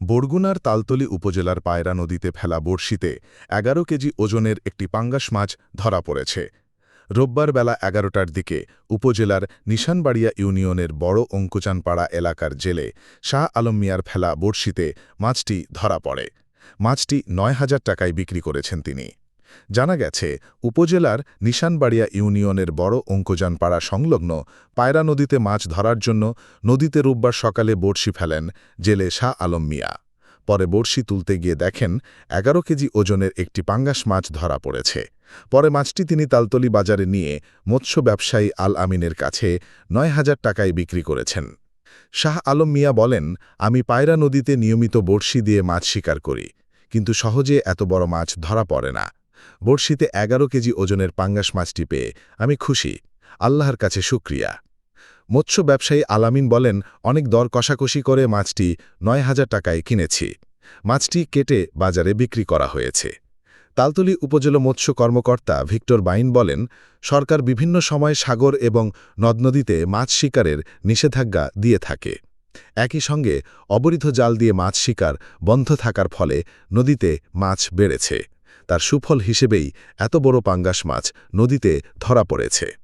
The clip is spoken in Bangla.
বরগুনার তালতলি উপজেলার পায়রা নদীতে ফেলা বড়শিতে এগারো কেজি ওজনের একটি পাঙ্গাস মাছ ধরা পড়েছে। রোববার বেলা এগারোটার দিকে উপজেলার নিশানবাড়িয়া ইউনিয়নের বড় অঙ্কুচানপাড়া এলাকার জেলে শাহ আলম মিয়ার ফেলা বড়শিতে মাছটি ধরা পড়ে। মাছটি নয় হাজার টাকায় বিক্রি করেছেন তিনি। জানা গেছে, উপজেলার নিশানবাড়িয়া ইউনিয়নের বড় অঙ্কুজানপাড়া সংলগ্ন পায়রা নদীতে মাছ ধরার জন্য নদীতে রোববার সকালে বড়শি ফেলেন জেলে শাহ আলম মিয়া। পরে বড়শি তুলতে গিয়ে দেখেন এগারো কেজি ওজনের একটি পাঙ্গাস মাছ ধরা পড়েছে। পরে মাছটি তিনি তালতলি বাজারে নিয়ে মৎস্য ব্যবসায়ী আল আমিনের কাছে নয় হাজার টাকায় বিক্রি করেছেন। শাহ আলম মিয়া বলেন, আমি পায়রা নদীতে নিয়মিত বড়শি দিয়ে মাছ শিকার করি, কিন্তু সহজে এত বড় মাছ ধরা পড়ে না। বড়শিতে এগারো কেজি ওজনের পাঙ্গাস মাছটি পেয়ে আমি খুশি। আল্লাহর কাছে শুক্রিয়া। মৎস্য ব্যবসায়ী আলামিন বলেন, অনেক দর কষাকষি করে মাছটি নয় হাজার টাকায় কিনেছি। মাছটি কেটে বাজারে বিক্রি করা হয়েছে। তালতলি উপজেলা মৎস্য কর্মকর্তা ভিক্টর বাইন বলেন, সরকার বিভিন্ন সময় সাগর এবং নদনদীতে মাছ শিকারের নিষেধাজ্ঞা দিয়ে থাকে। একই সঙ্গে অবৈধ জাল দিয়ে মাছ শিকার বন্ধ থাকার ফলে নদীতে মাছ বেড়েছে। তার সুফল হিসেবেই এত বড় পাঙ্গাস মাছ নদীতে ধরা পড়েছে।